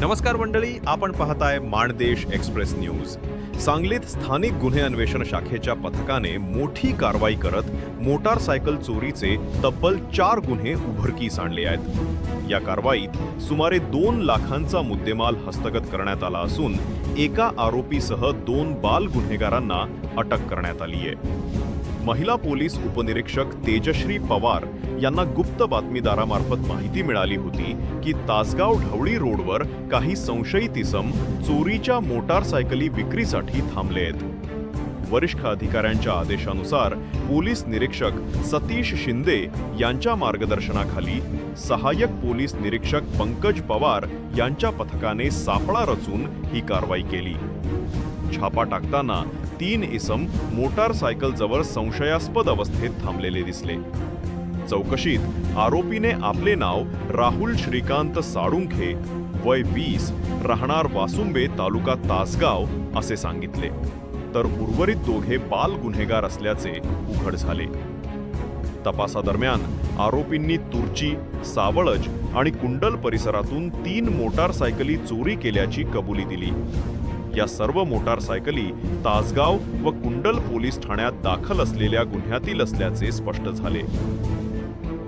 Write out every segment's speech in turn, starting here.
नमस्कार मंडळी आपण पाहताय माणदेश एक्सप्रेस न्यूज. सांगलीत स्थानिक गुन्हे अन्वेषण शाखेच्या पथकाने मोठी कारवाई करत मोटारसायकल चोरीचे तब्बल चार गुन्हे उभरकीस आणले आहेत. या कारवाईत सुमारे दोन लाखांचा मुद्देमाल हस्तगत करण्यात आला असून एका आरोपीसह दोन बाल गुन्हेगारांना अटक करण्यात आली आहे. महिला पोलीस उपनिरीक्षक तेजश्री पवार यांना गुप्त बातमीदारामार्फत माहिती मिळाली होती की तासगाव ढवळी रोडवर काही संशयित इसम चोरीच्या मोटारसायकली विक्रीसाठी थांबले आहेत. वरिष्ठ अधिकाऱ्यांच्या आदेशानुसार पोलीस निरीक्षक सतीश शिंदे यांच्या मार्गदर्शनाखाली सहाय्यक पोलीस निरीक्षक पंकज पवार यांच्या पथकाने सापळा रचून ही कारवाई केली. छापा टाकताना तीन इसम मोटारसायकल जवळ संशयास्पद अवस्थेत थांबलेले दिसले. चौकशीत आरोपीने आपले नाव राहुल श्रीकांत साळुंखे वय वीस राहणार वासुंबे तालुका तासगाव असे सांगितले. तर उर्वरित दोघे बाल गुन्हेगार असल्याचे उघड झाले. तपासादरम्यान आरोपींनी तुर्ची सावळज आणि कुंडल परिसरातून तीन मोटारसायकली चोरी केल्याची कबुली दिली. या सर्व मोटारसायकली तासगाव व कुंडल पोलीस ठाण्यात दाखल असलेल्या गुन्ह्यातील असल्याचे स्पष्ट झाले.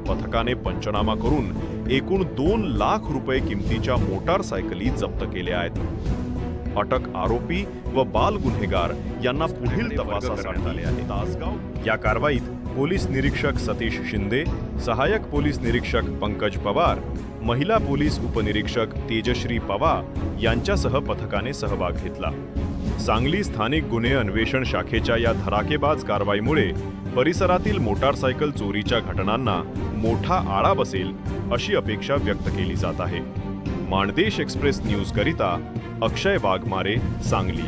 पथकाने पंचनामा करून एकूण दोन लाख रुपये किमतीच्या मोटारसायकली जप्त केल्या आहेत. अटक आरोपी व बाल गुन्हेगार यांना पुढील तपासासाठी आले आहे तासगाव या कारवाईत पोलीस निरीक्षक सतीश शिंदे सहाय्यक पोलीस निरीक्षक पंकज पवार महिला पोलीस उपनिरीक्षक तेजश्री पवा यांच्यासह पथकाने सहभाग घेतला. सांगली स्थानिक गुन्हे अन्वेषण शाखेच्या या धडाकेबाज कारवाईमुळे परिसरातील मोटारसायकल चोरीच्या घटनांना मोठा आळा बसेल अशी अपेक्षा व्यक्त केली जात आहे. माणदेश एक्सप्रेस न्यूजकरिता अक्षय वाघमारे सांगली.